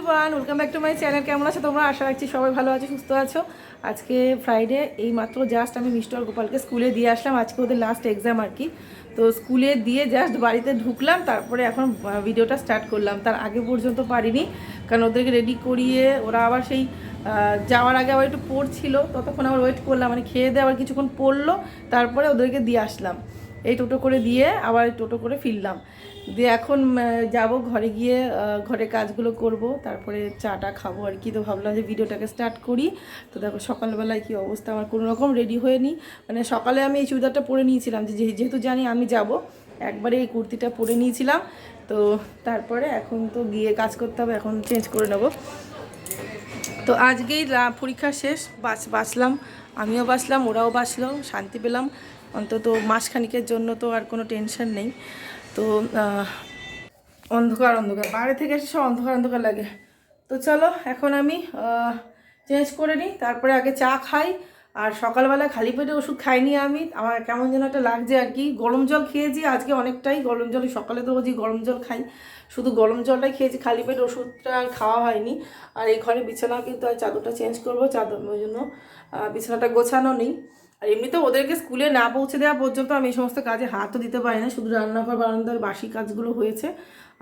Everyone welcome back to my channel কেমন আছো তোমরা? আশা রাখছি সবাই ভালো আছো, সুস্থ আছো। আজকে ফ্রাইডে এই মাত্র জাস্ট আমি মিস্টার গোপালকে স্কুলে দিয়ে আসলাম। আজকে ওদের লাস্ট এক্সাম আর কি। তো স্কুলে দিয়ে জাস্ট বাড়িতে ঢুকলাম, তারপরে এখন ভিডিওটা স্টার্ট করলাম। তার আগে পর্যন্ত পারিনি, কারণ ওদেরকে রেডি করিয়ে ওরা আবার সেই যাওয়ার আগে আবার একটু পড়ছিল। ততক্ষণ আবার ওয়েট করলাম মানে খেয়ে দিয়ে আবার কিছুক্ষণ পড়ল, তারপরে ওদেরকে দিয়ে আসলাম। এই টোটো করে দিয়ে আবার টোটো করে ফিরলাম। দিয়ে এখন যাব ঘরে গিয়ে ঘরে কাজগুলো করব, তারপরে চাটা খাব আর কি। তো ভাবলাম যে ভিডিওটাকে স্টার্ট করি। তো দেখো সকালবেলায় কি অবস্থা, আমার কোনো রকম রেডি হয়ে নি মানে সকালে আমি এই চুড়িদারটা পরে নিয়েছিলাম, যে যেহেতু জানি আমি যাব, একবারে এই কুর্তিটা পরে নিয়েছিলাম। তো তারপরে এখন তো গিয়ে কাজ করতে হবে, এখন চেঞ্জ করে নেব। তো আজকেই পরীক্ষা শেষ, বাস বাঁচলাম আমিও বাঁচলাম ওরাও বাঁচলো শান্তি পেলাম। অন্তত মাসখানিকের জন্য তো আর কোনো টেনশন নেই। তো অন্ধকার অন্ধকার। বাইরে থেকে এসে সব অন্ধকার অন্ধকার লাগে। তো চলো, এখন আমি চেঞ্জ করে নিই। তারপরে আগে চা খাই। আর সকালবেলা খালি পেটে ওষুধ খাইনি আমি। আমার কেমন যেন একটা লাগছে আর কি। গরম জল খেয়েছি আজকে অনেকটাই। গরম জল সকালে তো রোজই গরম জল খাই। শুধু গরম জলটাই খেয়েছি, খালি পেট ওষুধটা আর খাওয়া হয়নি। আর এই ঘরে বিছানা কিন্তু আর চাদরটা চেঞ্জ করব। চাদর ওই জন্য বিছানাটা গোছানো নেই। আর এমনিতে ওদেরকে স্কুলে না পৌঁছে দেওয়া পর্যন্ত আমি এই সমস্ত কাজে হাতও দিতে পারি না। শুধু রান্নাঘর, বারান্দার বাসি কাজগুলো হয়েছে।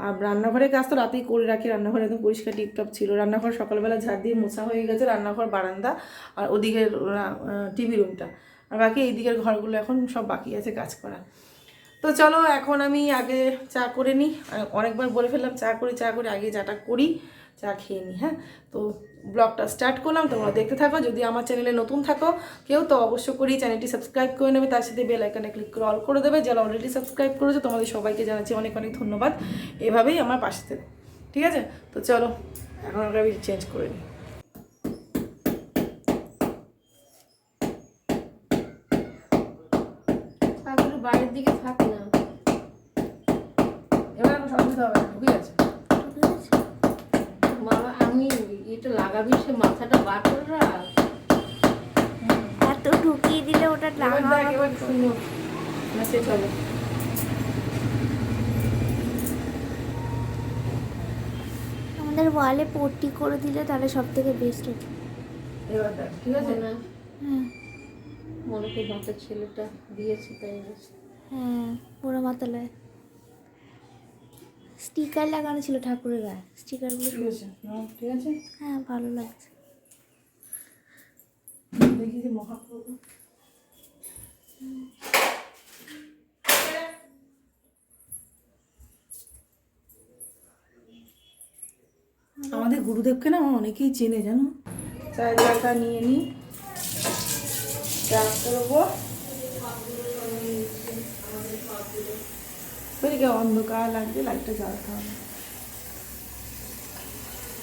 আর রান্নাঘরের কাজ তো রাতেই করে রাখি। রান্নাঘর একদম পরিষ্কার টিপটপ ছিল। রান্নাঘর সকালবেলা ঝাড় দিয়ে মোছা হয়ে গেছে। রান্নাঘর, বারান্দা আর ওদিকের টিভি রুমটা। আর বাকি এই দিকের ঘরগুলো এখন সব বাকি আছে কাজ করা তো চলো এখন আমি আগে চা করে নিই। অনেকবার বলে ফেললাম, চা করি, চা করে, আগে চাটা করি। চা খেয়ে নিই হ্যাঁ? তো ব্লগটা স্টার্ট করলাম তোমরা দেখতে থাকো। যদি আমার চ্যানেলে নতুন থাকো কেউ তো অবশ্য করেই চ্যানেলটি সাবস্ক্রাইব করে নেবে। তার সাথে বেল আইকনে ক্লিক করে অল করে দেবে। যারা অলরেডি সাবস্ক্রাইব করেছে তোমাদের সবাইকে জানাচ্ছি অনেক অনেক ধন্যবাদ। এভাবেই আমার পাশে থেকে ঠিক আছে? তো চলো এখন আমরা আমি চেঞ্জ করে নিই বাইরের দিকে থাক না। এবার এখন অসুবিধা হবে ঢুকে গেছে বাবা আমি এটা লাগাবি সে মাথাটা বার করে রাখ। এত ঢুকিয়ে দিলে ওটা লাগা এবার হবে আমাদের ওয়ালে পট্টি করে দিলে তাহলে সব থেকে বেস্ট হতো ঠিক আছে? মনে। হ্যাঁ। মনে করি ছেলেটা দিয়েছে তাই হ্যাঁ পুরো মাতালায় স্টিকার লাগানো ছিল ঠাকুরের গায়ে। স্টিকারগুলো ঠিক আছে ঠিক আছে? হ্যাঁ ভালো লাগছে। দেখি যে মহাপ্রভু। আমাদের গুরুদেবকে না অনেকেই চেনে জানো? চায়ের জায়গা নিয়ে নিই চা করব। ওইদিকে অন্ধকার লাগছে লাইটটা জ্বালতে হবে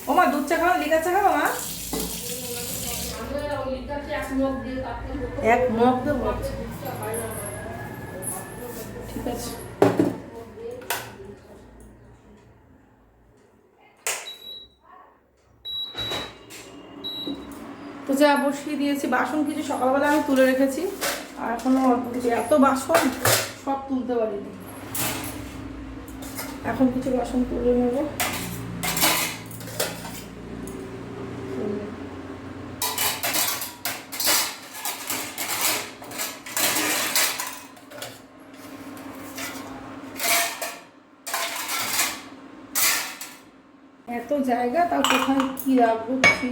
ও মা দুধ চা খাওয়া লিকার চা খাওয়া মা? এক মগ দেবো। ঠিক আছে। তো যা, বসিয়ে দিয়েছি। বাসন কিছু সকালবেলা আমি তুলে রেখেছি। আর এখনও এত বাসন, সব তুলতে পারিনি। এখন কিছু বাসন তুলে নেব। এত জায়গা, তাও কোথায় কি রাখব কিছুই।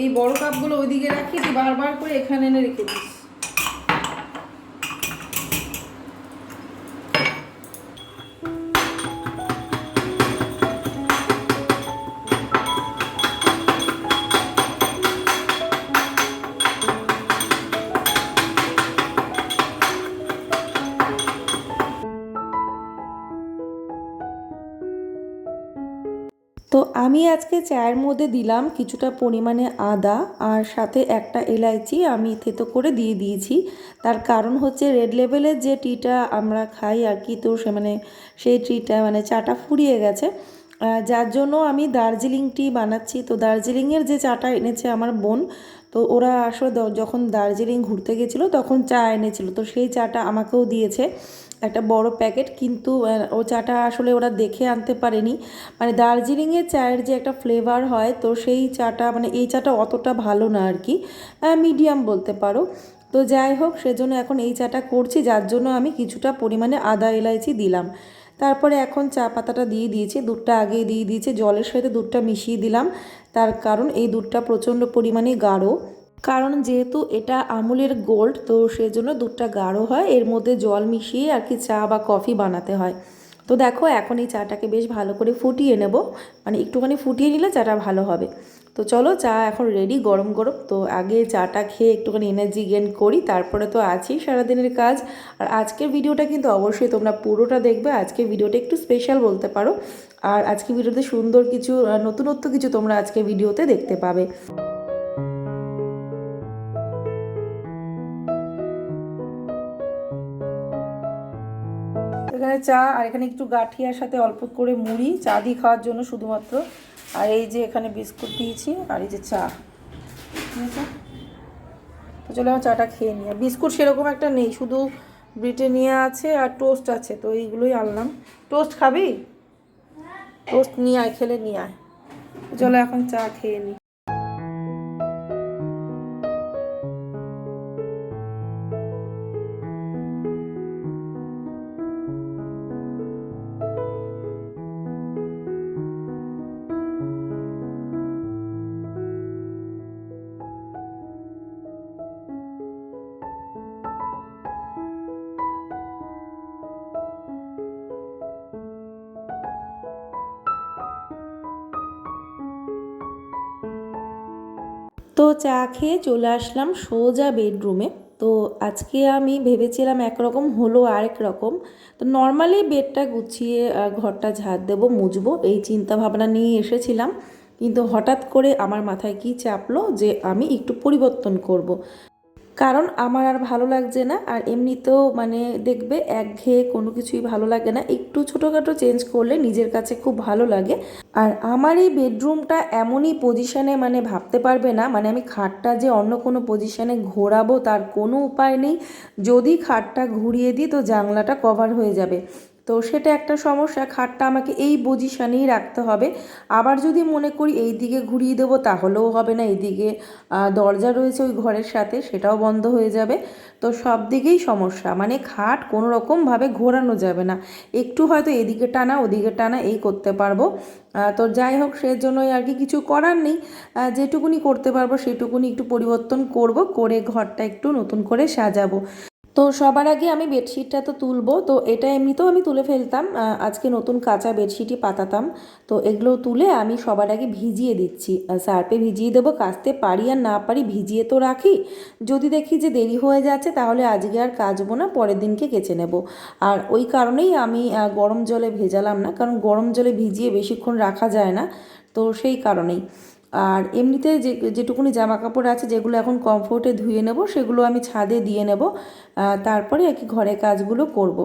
এই বড় কাপগুলো ওইদিকে রাখি, তুই বারবার করে এখানে এনে রেখে দিস। আমি আজকে চায়ের মধ্যে দিলাম কিছুটা পরিমাণে আদা আর সাথে একটা এলাইচি, আমি থেতো করে দিয়ে দিয়েছি। তার কারণ হচ্ছে রেড লেভেলের যে টিটা আমরা খাই আর কি, তো সে মানে সেই টিটা মানে চাটা ফুরিয়ে গেছে। যার জন্য আমি দার্জিলিং টি বানাচ্ছি। তো দার্জিলিংয়ের যে চাটা এনেছে আমার বোন, তো ওরা আসলে যখন দার্জিলিং ঘুরতে গেছিল তখন চা এনেছিল। তো সেই চাটা আমাকেও দিয়েছে। একটা বড় প্যাকেট, কিন্তু ও চাটা আসলে ওরা দেখে আনতে পারেনি। মানে দার্জিলিংয়ের চায়ের যে একটা ফ্লেভার হয়, তো সেই চাটা মানে এই চাটা অতটা ভালো না আর কি। মিডিয়াম বলতে পারো। তো যাই হোক, সেজন্য এখন এই চাটা করছি, যার জন্য আমি কিছুটা পরিমাণে আদা এলাইচি দিলাম। তারপরে এখন চা পাতাটা দিয়ে দিয়েছি, দুধটা আগে দিয়ে দিয়েছি, জলের সাথে দুধটা মিশিয়ে দিলাম। তার কারণ এই দুধটা প্রচণ্ড পরিমাণে গাঢ়। কারণ যেহেতু এটা আমুলের গোল্ড, তো সেজন্য দুধটা গাঢ় হয়, এর মধ্যে জল মিশিয়ে আর কি চা বা কফি বানাতে হয়। তো দেখো, এখন এই চাটাকে বেশ ভালো করে ফুটিয়ে নেব। মানে একটুখানি ফুটিয়ে নিলে চাটা ভালো হবে। তো চলো, চা এখন রেডি গরম গরম। তো আগে চাটা খেয়ে একটুখানি এনার্জি গেন করি, তারপরে তো আছেই সারাদিনের কাজ। আর আজকের ভিডিওটা কিন্তু অবশ্যই তোমরা পুরোটা দেখবে। আজকের ভিডিওটা একটু স্পেশাল বলতে পারো। আর আজকে ভিডিওতে সুন্দর কিছু নতুনত্ব কিছু তোমরা আজকে ভিডিওতে দেখতে পাবে। চা আর এখানে একটু গাঠিয়ার সাথে অল্প করে মুড়ি, চা দিয়ে খাওয়ার জন্য শুধুমাত্র। আর এই যে এখানে বিস্কুট দিয়েছি আর এই যে চা। ঠিক আছে তো চলো আমার চাটা খেয়ে নিই। আর বিস্কুট সেরকম একটা নেই, শুধু ব্রিটেনিয়া আছে আর টোস্ট আছে, তো এইগুলোই আনলাম। টোস্ট খাবি? টোস্ট নিয়ে আয়, খেলে নিয়ে আয়। চলো এখন চা খেয়ে নিই। তো চা খেয়ে চলে আসলাম সোজা বেডরুমে। তো আজকে আমি ভেবেছিলাম একরকম হলো আরেক রকম। তো নর্মালি বেডটা গুছিয়ে ঘরটা ঝাড় দেবো মুজবো এই চিন্তা ভাবনা নিয়ে এসেছিলাম। কিন্তু হঠাৎ করে আমার মাথায় কি চাপলো যে আমি একটু পরিবর্তন করব। কারণ আমার আর ভালো লাগছে না, আর এমনিতেও মানে দেখবে একঘেয়ে কোনো কিছুই ভালো লাগে না। একটু ছোটোখাটো চেঞ্জ করলে নিজের কাছে খুব ভালো লাগে। আর আমার এই বেডরুমটা এমনই পজিশনে মানে ভাবতে পারবে না মানে আমি খাটটা যে অন্য কোনো পজিশনে ঘোরাবো তার কোনো উপায় নেই। যদি খাটটা ঘুরিয়ে দিই তো জানলাটা কভার হয়ে যাবে। তো সেটা একটা সমস্যা, খাটটা আমাকে এই পজিশানেই রাখতে হবে। আবার যদি মনে করি এই দিকে ঘুরিয়ে দেবো, তাহলেও হবে না। এইদিকে দরজা রয়েছে ওই ঘরের সাথে, সেটাও বন্ধ হয়ে যাবে। তো সব দিকেই সমস্যা। মানে খাট কোনো রকমভাবে ঘোরানো যাবে না। একটু হয়তো এদিকে টানা, ওদিকে টানা, এই করতে পারব। তো যাই হোক, সেজন্যই আর কি কিছু করার নেই। যেটুকুনি করতে পারব, সেটুকুনি একটু পরিবর্তন করব, করে ঘরটা একটু নতুন করে সাজাবো। তো সবার আগে আমি বেডশিটটা তো তুলবো, তো এটা এমনিতেও আমি তুলে ফেলতাম আজকে নতুন কাঁচা বেডশিটই পাতাতাম। তো এগুলো তুলে আমি সবার আগে ভিজিয়ে দিচ্ছি। সার্পে ভিজিয়ে দেবো কাচতে পারি আর না পারি ভিজিয়ে তো রাখি। যদি দেখি যে দেরি হয়ে যাচ্ছে, তাহলে আজকে আর কাচবো না, পরের দিনকে কেচে নেব। আর ওই কারণেই আমি গরম জলে ভেজালাম না, কারণ গরম জলে ভিজিয়ে বেশিক্ষণ রাখা যায় না, তো সেই কারণেই। আর এমনিতে যে, যেটুকুনি জামা কাপড় আছে, যেগুলো এখন কমফোর্টে ধুয়ে নেব, সেগুলো আমি ছাদে দিয়ে নেব তারপরে আর কি ঘরের কাজগুলো করব।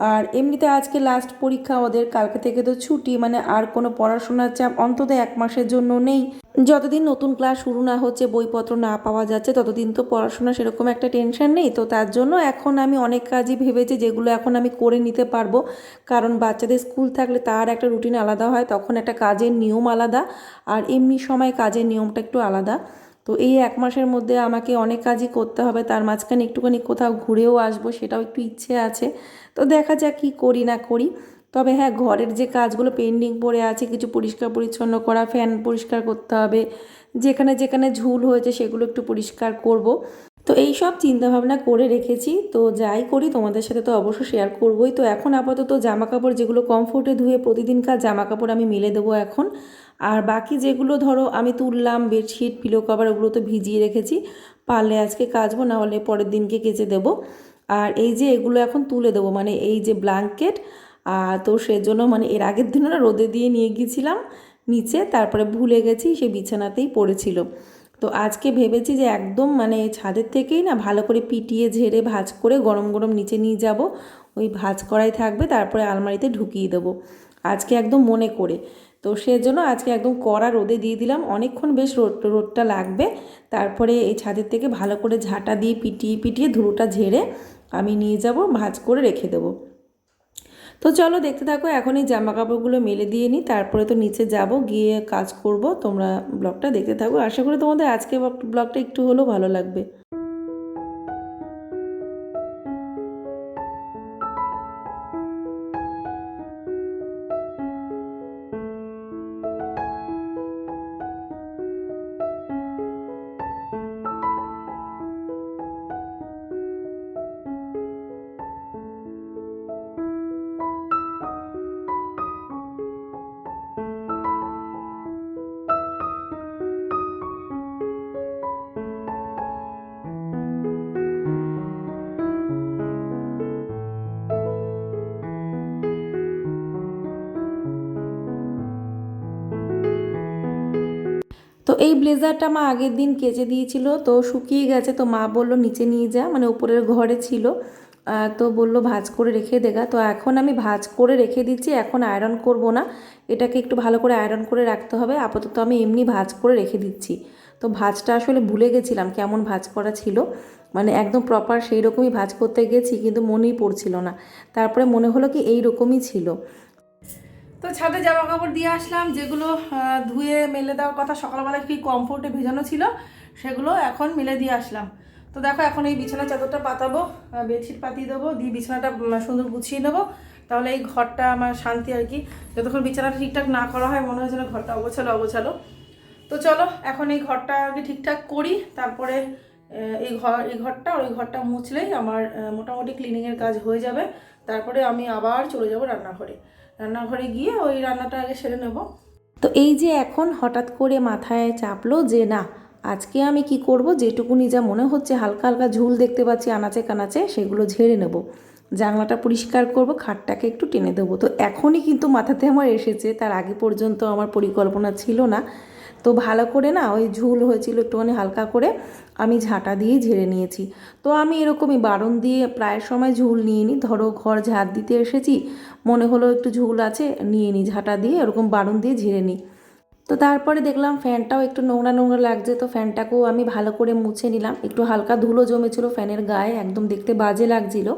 আর এমনিতে আজকে লাস্ট পরীক্ষা ওদের কালকে থেকে তো ছুটি মানে আর কোনো পড়াশোনার চাপ অন্তত এক মাসের জন্য নেই। যতদিন নতুন ক্লাস শুরু না হচ্ছে, বইপত্র না পাওয়া যাচ্ছে, ততদিন তো পড়াশোনা সেরকম একটা টেনশন নেই। তো তার জন্য এখন আমি অনেক কাজই ভেবেছি, যেগুলো এখন আমি করে নিতে পারব। কারণ বাচ্চাদের স্কুল থাকলে তার একটা রুটিন আলাদা হয়, তখন একটা কাজের নিয়ম আলাদা, আর এমনি সময় কাজের নিয়মটা একটু আলাদা। তো এই এক মাসের মধ্যে আমাকে অনেক কাজই করতে হবে, তার মাঝখানে একটুখানি কোথাও ঘুরেও আসব, সেটাও একটু ইচ্ছে আছে। তো দেখা যাক কী করি না করি। তবে হ্যাঁ ঘরের যে কাজগুলো পেন্ডিং পড়ে আছে, কিছু পরিষ্কার পরিচ্ছন্ন করা ফ্যান পরিষ্কার করতে হবে, যেখানে যেখানে ঝুল হয়েছে সেগুলো একটু পরিষ্কার করব। তো এই সব চিন্তাভাবনা করে রেখেছি। তো যাই করি, তোমাদের সাথে তো অবশ্যই শেয়ার করবোই। তো এখন আপাতত জামা কাপড় যেগুলো কমফোর্টে ধুয়ে প্রতিদিনকার জামা কাপড় আমি মেলে দেবো এখন। আর বাকি যেগুলো ধরো আমি তুললাম বেডশিট পিলো কভার ওগুলো তো ভিজিয়ে রেখেছি। পারলে আজকে কাচবো না হলে পরের দিনকে কেচে দেবো। আর এই যে এগুলো এখন তুলে দেবো মানে এই যে ব্ল্যাঙ্কেট আর তো সেজন্য মানে এর আগের দিনও না রোদে দিয়ে নিয়ে গিয়েছিলাম নিচে, তারপরে ভুলে গেছি, সে বিছানাতেই পড়েছিল। তো আজকে ভেবেছি যে একদম মানে ছাদের থেকেই না ভালো করে পিটিয়ে, ঝেড়ে, ভাজ করে গরম গরম নিচে নিয়ে যাব। ওই ভাজ করাই থাকবে, তারপরে আলমারিতে ঢুকিয়ে দেবো। আজকে একদম মনে করে। তো সেজন্য আজকে একদম কড়া রোদে দিয়ে দিলাম। অনেকক্ষণ বেশ রোদ, রোদটা লাগবে। তারপরে এই ছাদের থেকে ভালো করে ঝাঁটা দিয়ে পিটিয়ে পিটিয়ে ধুলোটা ঝেড়ে আমি নিয়ে যাব, ভাজ করে রেখে দেবো। তো চলো দেখতে থাকো এখন এই জামা কাপড়গুলো মেলে দিয়ে নিই, তারপরে তো নিচে যাব, গিয়ে কাজ করব, তোমরা ব্লগটা দেখতে থাকো। আশা করি তোমাদের আজকে ব্লগটা একটু হলেও ভালো লাগবে। এই ব্লেজারটা মা আগের দিন কেচে দিয়েছিল, তো শুকিয়ে গেছে, তো মা বলল, নিচে নিয়ে যা। মানে উপরের ঘরে ছিল। তো বলল, ভাজ করে রেখে দেগা তো এখন আমি ভাজ করে রেখে দিচ্ছি, এখন আয়রন করব না। এটাকে একটু ভালো করে আয়রন করে রাখতে হবে, আপাতত আমি এমনি ভাজ করে রেখে দিচ্ছি। তো ভাজটা আসলে ভুলে গেছিলাম কেমন ভাজ করা ছিল। মানে একদম প্রপার সেই রকমই ভাজ করতে গেছি, কিন্তু মনেই পড়ছিল না। তারপরে মনে হলো কি এই রকমই ছিল। তো ছাদে জামা কাপড় দিয়ে আসলাম, যেগুলো ধুয়ে মেলে দেওয়ার কথা সকালবেলা কি কমফোর্টে ভেজানো ছিল, সেগুলো এখন মেলে দিয়ে আসলাম। তো দেখো, এখন এই বিছানা চাদরটা পাতাবো বেডশিট পাতিয়ে দেবো, দিয়ে বিছানাটা সুন্দর গুছিয়ে নেব, তাহলে এই ঘরটা আমার শান্তি আর কি। যতক্ষণ বিছানাটা ঠিকঠাক না করা হয়, মনে হয় ঘরটা অগোছালো অগোছালো। তো চলো, এখন এই ঘরটা আগে ঠিকঠাক করি, তারপরে এই ঘর, এই ঘরটা ওই ঘরটা মুছলেই আমার মোটামুটি ক্লিনিংয়ের কাজ হয়ে যাবে। তারপরে আমি আবার চলে যাব রান্নাঘরে। রান্নাঘরে গিয়ে ওই রান্নাটা আগে সেরে নেব। তো এই যে এখন হঠাৎ করে মাথায় চাপলো যে না, আজকে আমি কি করব? যেটুকুনি যা মনে হচ্ছে হালকা হালকা ঝুল দেখতে পাচ্ছি আনাচে কানাচে, সেগুলো ঝেড়ে নেব। জানলাটা পরিষ্কার করব, খাটটাকে একটু টেনে দেবো। তো এখনই কিন্তু মাথাতে আমার এসেছে, তার আগে পর্যন্ত আমার পরিকল্পনা ছিল না। তো ভালো করে না ওই ঝুল হয়েছিল একটুখানি হালকা করে আমি ঝাঁটা দিয়ে ঝেড়ে নিয়েছি। তো আমি এরকমই বারণ দিয়ে প্রায় সময় ঝুল নিয়ে নিই ধরো ঘর ঝাড় দিতে এসেছি, মনে হলো একটু ঝুল আছে নিয়ে নিই ঝাঁটা দিয়ে এরকম বারণ দিয়ে ঝেড়ে নিই। তো তারপরে দেখলাম ফ্যানটাও একটু নোংরা নোংরা লাগছে, তো ফ্যানটাকেও আমি ভালো করে মুছে নিলাম। একটু হালকা ধুলো জমেছিল ফ্যানের গায়ে, একদম দেখতে বাজে লাগছিল।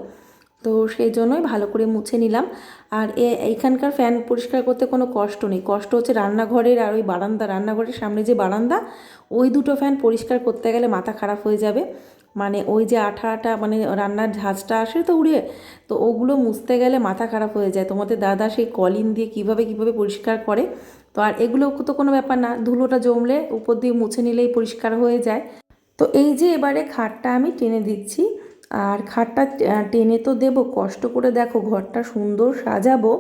তো সেই জন্যই ভালো করে মুছে নিলাম। আর এইখানকার ফ্যান পরিষ্কার করতে কোনো কষ্ট নেই। কষ্ট হচ্ছে রান্নাঘরের আর ওই বারান্দা, রান্নাঘরের সামনে যে বারান্দা, ওই দুটো ফ্যান পরিষ্কার করতে গেলে মাথা খারাপ হয়ে যাবে। মানে ওই যে আঠা আঠা মানে রান্নার ঝাঁজটা আসে তো উড়িয়ে তো ওগুলো মুছতে গেলে মাথা খারাপ হয়ে যায়। তোমাদের দাদা সেই কলিন দিয়ে কীভাবে কীভাবে পরিষ্কার করে, তো আর এগুলো তো কোনো ব্যাপার না। ধুলোটা জমলে উপর দিয়ে মুছে নিলেই পরিষ্কার হয়ে যায়। তো এই যে এবারে খাটটা আমি টেনে দিচ্ছি। আর খাটটা টেনে তো দেবো। কষ্ট করে দেখো ঘরটা সুন্দর সাজাবো।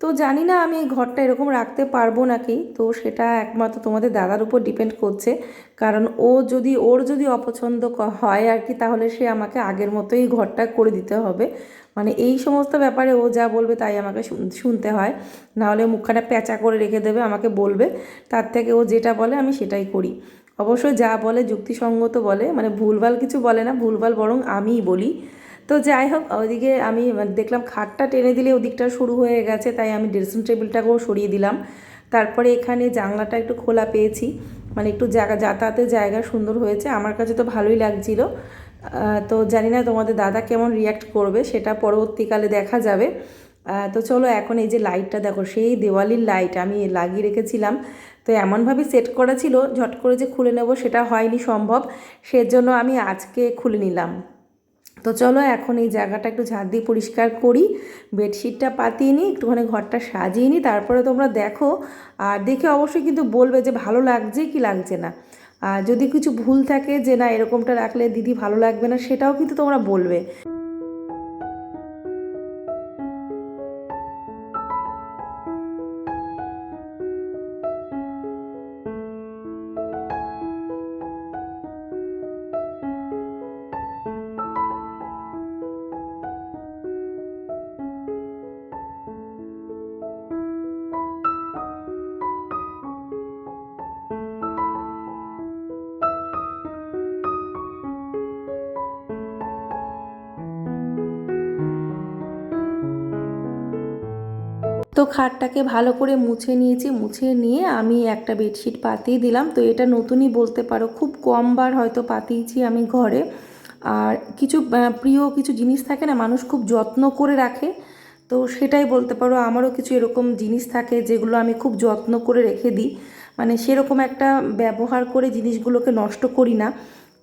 তো জানি না আমি এই ঘরটা এরকম রাখতে পারব নাকি। তো সেটা একমাত্র তোমাদের দাদার উপর ডিপেন্ড করছে। কারণ ও যদি, ওর যদি অপছন্দ হয় আর কি, তাহলে সে আমাকে আগের মতোই ঘরটা করে দিতে হবে। মানে এই সমস্ত ব্যাপারে ও যা বলবে তাই আমাকে শুনতে হয়। নাহলে মুখখানা প্যাঁচা করে রেখে দেবে, আমাকে বলবে। তার থেকে ও যেটা বলে আমি সেটাই করি। অবশ্য যা বলে যুক্তিসঙ্গত বলে মানে ভুলভাল কিছু বলে না, ভুলভাল বরং আমিই বলি। তো যাই হোক, ওইদিকে আমি দেখলাম খাটটা টেনে দিলে ওদিকটা শুরু হয়ে গেছে, তাই আমি ড্রেসিং টেবিলটাকেও সরিয়ে দিলাম। তারপরে এখানে জানলাটা একটু খোলা পেয়েছি মানে একটু জায়গা, যাতায়াতের জায়গা সুন্দর হয়েছে, আমার কাছে তো ভালোই লাগছিল। তো জানি না তোমাদের দাদা কেমন রিয়াক্ট করবে, সেটা পরবর্তীকালে দেখা যাবে। তো চলো এখন এই যে লাইটটা দেখো সেই দেওয়ালির লাইট আমি লাগিয়ে রেখেছিলাম। তো এমনভাবে সেট করা ছিল, ঝট করে যে খুলে নেব সেটা হয়নি সম্ভব, সেজন্য আমি আজকে খুলে নিলাম। তো চলো এখন এই জায়গাটা একটু ঝাড় দিয়ে পরিষ্কার করি। বেডশিটটা পাতিয়ে নিই, একটুখানি ঘরটা সাজিয়ে নিই, তারপরে তোমরা দেখো। আর দেখে অবশ্যই কিন্তু বলবে যে ভালো লাগছে কি লাগছে না। আর যদি কিছু ভুল থাকে যে না এরকমটা রাখলে দিদি ভালো লাগবে না, সেটাও কিন্তু তোমরা বলবে। তো খাটটাকে ভালো করে মুছে নিয়েছি, মুছে নিয়ে আমি একটা বেডশিট পাতিয়ে দিলাম। তো এটা নতুনই বলতে পারো, খুব কমবার হয়তো পাতিয়েছি আমি ঘরে। আর কিছু প্রিয় কিছু জিনিস থাকে না, মানুষ খুব যত্ন করে রাখে। তো সেটাই বলতে পারো, আমারও কিছু এরকম জিনিস থাকে যেগুলো আমি খুব যত্ন করে রেখে দিই। মানে সেরকম একটা ব্যবহার করে জিনিসগুলোকে নষ্ট করি না।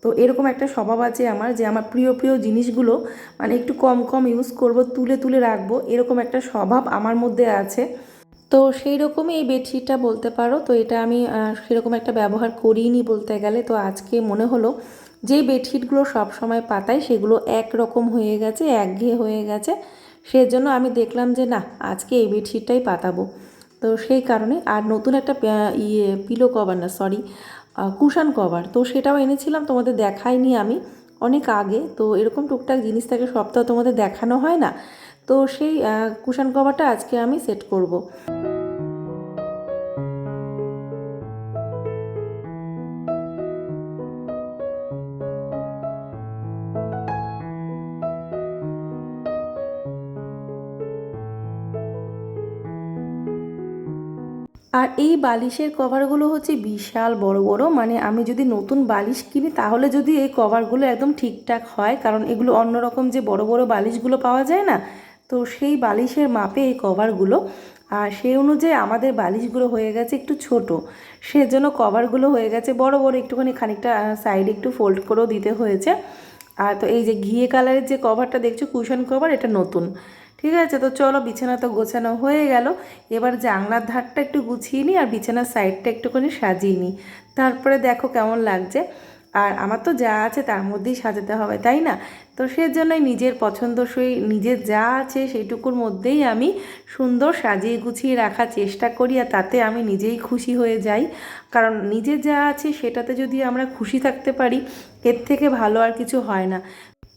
তো এরকম একটা স্বভাব আছে আমার যে আমার প্রিয় প্রিয় জিনিসগুলো মানে একটু কম কম ইউজ করব, তুলে তুলে রাখব, এরকম একটা স্বভাব আমার মধ্যে আছে। তো সেই রকমই এই বেডশিটটা বলতে পারো। তো এটা আমি সেরকম একটা ব্যবহার করিনি বলতে গেলে। তো আজকে মনে হলো যেই বেডশিটগুলো সব সময় পাতাই সেগুলো এক রকম হয়ে গেছে, একঘেয়ে হয়ে গেছে। সেজন্য আমি দেখলাম যে না, আজকে এই বেডশিটটাই পাতাবো। তো সেই কারণে আর নতুন একটা ইয়ে পিলো কভার না সরি কুশান কভার। তো সেটাও এনেছিলাম, তোমাদের দেখাইনি আমি। অনেক আগে, তো এরকম টুকটাক জিনিস থাকে সপ্তাহ তোমাদের দেখানো হয় না। তো সেই কুশান কভারটা আজকে আমি সেট করব। এই বালিশের কভারগুলো হচ্ছে বিশাল বড় বড়। মানে আমি যদি নতুন বালিশ কিনি, তাহলে যদি এই কভারগুলো একদম ঠিকঠাক হয়, কারণ এগুলো অন্যরকম যে বড় বড় বালিশগুলো পাওয়া যায় না, তো সেই বালিশের মাপে এই কভারগুলো। আর সেই অনুযায়ী আমাদের বালিশগুলো হয়ে গেছে একটু ছোট। সেজন্য কভারগুলো হয়ে গেছে বড় বড়, একটুখানি খানিকটা সাইডে একটু ফোল্ড করেও দিতে হয়েছে। আর তো এই যে ঘিয়ে কালারের যে কভারটা, দেখছ কুশন কভার? এটা নতুন। ঠিক আছে? তো চলো বিছানা তো গোছানো হয়ে গেল। এবার জানলার ধারটা একটু গুছিয়ে নিই আর বিছানার সাইডটা একটুখানি সাজিয়ে নিই। তারপরে দেখো কেমন লাগছে। আর আমার তো যা আছে তার মধ্যেই সাজাতে হবে, তাই না? তো সেজন্যই নিজের পছন্দসই, নিজের যা আছে সেইটুকুর মধ্যেই আমি সুন্দর সাজিয়ে গুছিয়ে রাখার চেষ্টা করি আর তাতে আমি নিজেই খুশি হয়ে যাই। কারণ নিজের যা আছে সেটাতে যদি আমরা খুশি থাকতে পারি, এর থেকে ভালো আর কিছু হয় না।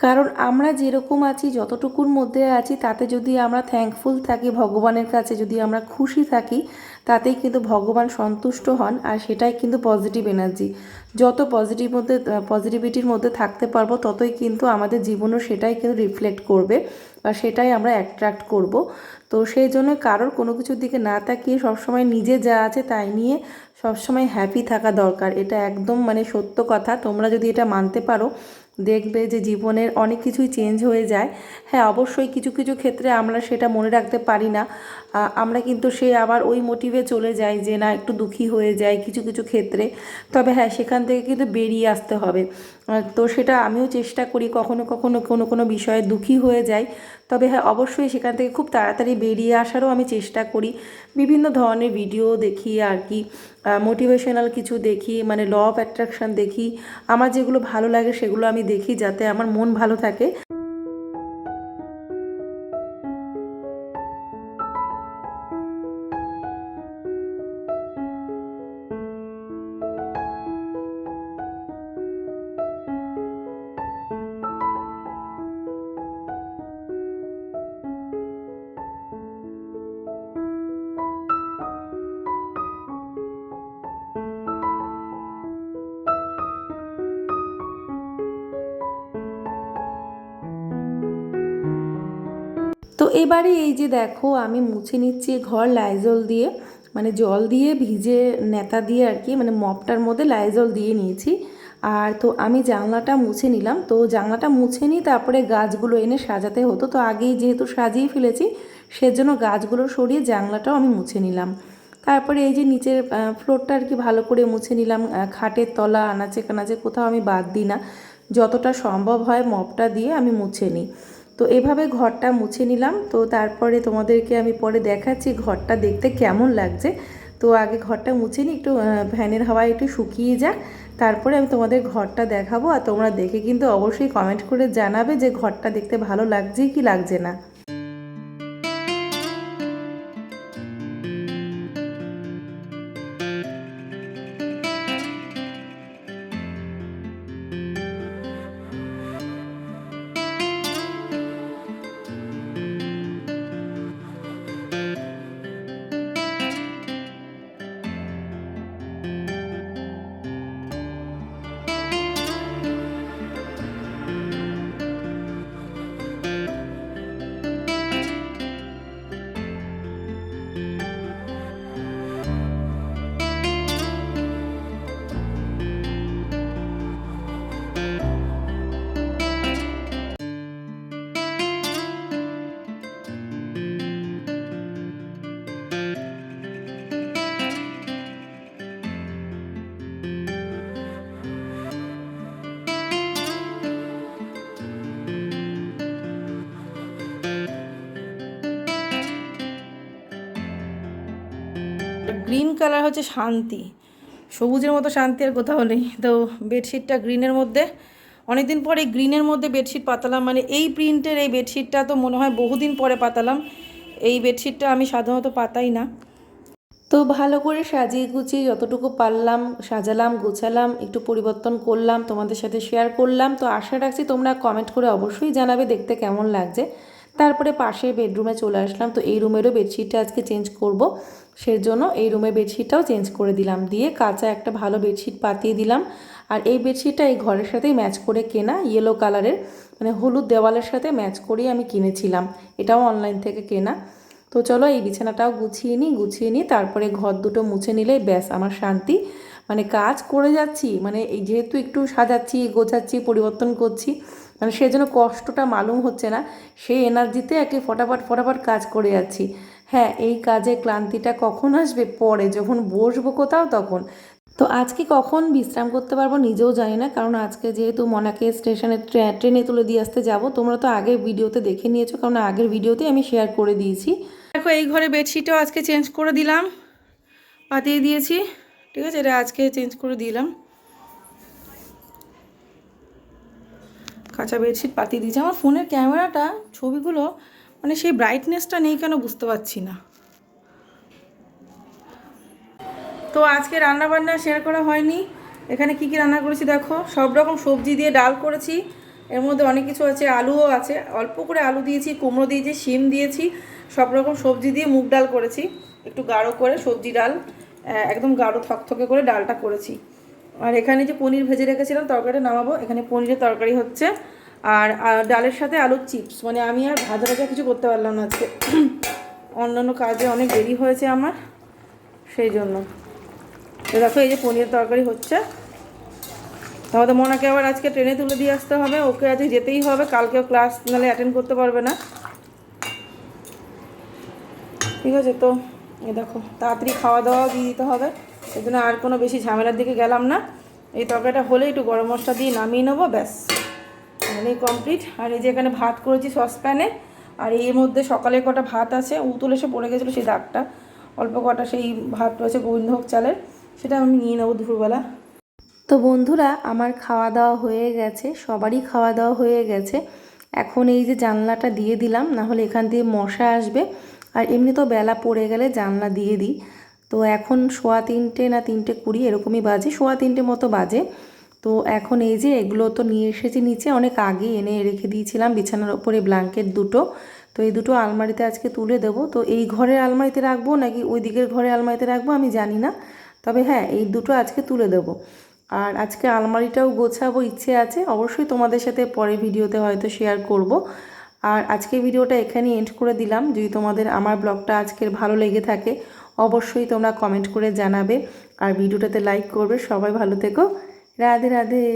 কারণ আমরা যেরকম আছি, যতটুকুর মধ্যে আছি, তাতে যদি আমরা থ্যাঙ্কফুল থাকি, ভগবানের কাছে যদি আমরা খুশি থাকি, তাতেই কিন্তু ভগবান সন্তুষ্ট হন আর সেটাই কিন্তু পজিটিভ এনার্জি যত পজিটিভ মধ্যে পজিটিভিটির মধ্যে থাকতে পারব, ততই কিন্তু আমাদের জীবনও সেটাই কিন্তু রিফ্লেক্ট করবে বা সেটাই আমরা অ্যাট্রাক্ট করব। তো সেই জন্য কারোর কোনো কিছুর দিকে না তাকিয়ে সবসময় নিজে যা আছে তাই নিয়ে সবসময় হ্যাপি থাকা দরকার। এটা একদম মানে সত্য কথা। তোমরা যদি এটা মানতে পারো দেখবে যে জীবনের অনেক কিছুই চেঞ্জ হয়ে যায়। হ্যাঁ অবশ্যই কিছু কিছু ক্ষেত্রে আমরা সেটা মনে রাখতে পারি না। আমরা কিন্তু সে আবার ওই মোটিভে চলে যাই যে না, একটু দুঃখী হয়ে যায় কিছু কিছু ক্ষেত্রে। তবে হ্যাঁ সেখান থেকে কিন্তু বেরিয়ে আসতে হবে। তো সেটা আমিও চেষ্টা করি কখনো কখনো কোনো কোনো বিষয়ে দুঃখী হয়ে যাই। তবে হ্যাঁ অবশ্যই সেখান থেকে খুব তাড়াতাড়ি বেরিয়ে আসারও আমি চেষ্টা করি। বিভিন্ন ধরনের ভিডিও দেখি আর কি মোটিভেশনাল কিছু দেখি মানে ল অফ অ্যাট্রাকশান দেখি। আমার যেগুলো ভালো লাগে সেগুলো আমি দেখি যাতে আমার মন ভালো থাকে। তো এবারে এই যে দেখো, আমি মুছে নিচ্ছি ঘর লাইজল দিয়ে মানে জল দিয়ে ভিজে নেতা দিয়ে আর কি মানে মপটার মধ্যে লাইজল দিয়ে নিয়েছি। আর তো আমি জানলাটা মুছে নিলাম, তো জানলাটা মুছে নিই তারপরে গাছগুলো এনে সাজাতে হতো। তো আগেই যেহেতু সাজিয়ে ফেলেছি, সেজন্য গাছগুলো সরিয়ে জানলাটাও আমি মুছে নিলাম। তারপরে এই যে নিচের ফ্লোরটা আর কি ভালো করে মুছে নিলাম খাটের তলা, আনাচে কানাচে কোথাও আমি বাদ দিই না। যতটা সম্ভব হয় মপটা দিয়ে আমি মুছে নিই। তো এভাবে ঘরটা মুছে নিলাম। তো তারপরে তোমাদেরকে আমি পরে দেখাচ্ছি ঘরটা দেখতে কেমন লাগছে। তো আগে ঘরটা মুছে নিই, একটু ভ্যানের ফ্যানের হাওয়ায় একটু শুকিয়ে যাক। তারপরে আমি তোমাদের ঘরটা দেখাবো আর তোমরা দেখে কিন্তু অবশ্যই কমেন্ট করে জানাবে যে ঘরটা দেখতে ভালো লাগছে কি লাগছে না। গ্রিন কালার হচ্ছে শান্তি। সবুজের মতো শান্তি আর কোথাও নেই। তো বেডশিটটা গ্রিনের মধ্যে। অনেকদিন পর এই গ্রিনের মধ্যে বেডশিট পাতালাম। মানে এই প্রিন্টের এই বেডশিটটা তো মনে হয় বহুদিন পরে পাতালাম। এই বেডশিটটা আমি সাধারণত পাতাই না। তো ভালো করে সাজিয়ে গুছিয়ে যতটুকু পারলাম সাজালাম, গুছালাম, একটু পরিবর্তন করলাম, তোমাদের সাথে শেয়ার করলাম। তো আশা রাখছি তোমরা কমেন্ট করে অবশ্যই জানাবে দেখতে কেমন লাগছে। তারপরে পাশের বেডরুমে চলে আসলাম। তো এই রুমেরও বেডশিটটা আজকে চেঞ্জ করব। সেজন্য এই রুমের বেডশিটটাও চেঞ্জ করে দিলাম। দিয়ে কাঁচা একটা ভালো বেডশিট পাতিয়ে দিলাম। আর এই বেডশিটটা এই ঘরের সাথেই ম্যাচ করে কেনা ইয়েলো কালারের মানে হলুদ দেওয়ালের সাথে ম্যাচ করেই আমি কিনেছিলাম। এটাও অনলাইন থেকে কেনা। তো চলো এই বিছানাটাও গুছিয়ে নিই গুছিয়ে নিই তারপরে ঘর দুটো মুছে নিলেই ব্যাস আমার শান্তি। মানে কাজ করে যাচ্ছি মানে এই যেহেতু একটু সাজাচ্ছি, গোছাচ্ছি, পরিবর্তন করছি মানে সেজন্য কষ্টটা মালুম হচ্ছে না, সেই এনার্জিতে একে ফটাফট ফটাফট কাজ করে যাচ্ছি। হ্যাঁ এই কাজে ক্লান্তিটা কখন আসবে? পরে, যখন বসবো কোথাও তখন। তো আজকে কখন বিশ্রাম করতে পারব নিজেও জানি না, কারণ আজকে যেহেতু মনাকে স্টেশনে ট্রে- ট্রেনে তুলে দিয়ে আসতে যাব, তোমরা তো আগের ভিডিওতে দেখে নিয়েছো, কারণ আগের ভিডিওতে আমি শেয়ার করে দিয়েছি। দেখো, এই ঘরে বেডশিটও আজকে চেঞ্জ করে দিলাম, পাতিয়ে দিয়েছি, ঠিক আছে? এটা আজকে চেঞ্জ করে দিলাম। কাঁচা বেডশিট পাতিয়ে দিয়েছি। আমার ফোনের ক্যামেরাটা, ছবিগুলো মানে সেই ব্রাইটনেসটা নেই কেন বুঝতে পারছি না। তো আজকে রান্না বান্না শেয়ার করা হয়নি। এখানে কি কি রান্না করেছি দেখো? সব রকম সবজি দিয়ে ডাল করেছি। এর মধ্যে অনেক কিছু আছে, আলুও আছে। অল্প করে আলু দিয়েছি, কুমড়ো দিয়েছি, শিম দিয়েছি। সব রকম সবজি দিয়ে মুগ ডাল করেছি। একটু গাঢ় করে সবজি ডাল একদম গাঢ় থকথকে করে ডালটা করেছি। আর এখানে যে পনির ভেজে রেখেছিলাম, তরকারিটা নামাবো। এখানে পনিরের তরকারি হচ্ছে। আর ডালের সাথে আলুর চিপস। মানে আমি আর ভাজা ভাজা কিছু করতে পারলাম না আজকে। অন্যান্য কাজে অনেক দেরি হয়েছে আমার, সেই জন্য। তো দেখো, এই যে পনিরের তরকারি হচ্ছে। আমাদের মোনাকে আবার আজকে ট্রেনে তুলে দিয়ে আসতে হবে। ওকে আজকে যেতেই হবে। কালকেও ক্লাস নাহলে অ্যাটেন্ড করতে পারবে না। ঠিক আছে তো? এ দেখো, তাড়াতাড়ি খাওয়া দাওয়া দিয়ে দিতে হবে। এই জন্য আর কোনো বেশি ঝামেলার দিকে গেলাম না। এই তরকারিটা হলে একটু গরম মশলা দিয়ে নামিয়ে নেব, ব্যাস। তাহলেই কমপ্লিট আর এই যে এখানে ভাত করেছি সসপ্যানে আর এর মধ্যে সকালে কটা ভাত আছে, উতুল এসে পড়ে গেছিল সেই দাগটা। অল্প কটা সেই ভাত রয়েছে গোবিন্দভোগ চালের, সেটা আমি নিয়ে নেব দুপুরবেলা। তো বন্ধুরা, আমার খাওয়া দাওয়া হয়ে গেছে, সবারই খাওয়া দাওয়া হয়ে গেছে। এখন এই যে জানলাটা দিয়ে দিলাম না হলে এখান দিয়ে মশা আসবে। আর এমনি তো বেলা পড়ে গেলে জানলা দিয়ে দিই। তো এখন সোয়া তিনটে না তিনটে কুড়ি, এরকমই বাজে, সোয়া তিনটে মতো বাজে। তো এখন এই যে এগুলো তো নিয়ে এসেছি নিচে, অনেক আগে এনে রেখে দিয়েছিলাম বিছানার ওপরে ব্ল্যাঙ্কেট দুটো। তো এই দুটো আলমারিতে আজকে তুলে দেবো। তো এই ঘরের আলমারিতে রাখব নাকি ওই দিকের ঘরের আলমারিতে রাখব আমি জানি না। তবে হ্যাঁ এই দুটো আজকে তুলে দেবো। আর আজকে আলমারিটাও গোছাবো, ইচ্ছে আছে। অবশ্যই তোমাদের সাথে পরে ভিডিওতে হয়তো শেয়ার করব। আর আজকে ভিডিওটা এখানে এন্ড করে দিলাম। যদি তোমাদের আমার ব্লগটা আজকের ভালো লেগে থাকে অবশ্যই তোমরা কমেন্ট করে জানাবে। আর ভিডিওটাতে লাইক করবে। সবাই ভালো থেকো। রাধে রাধে।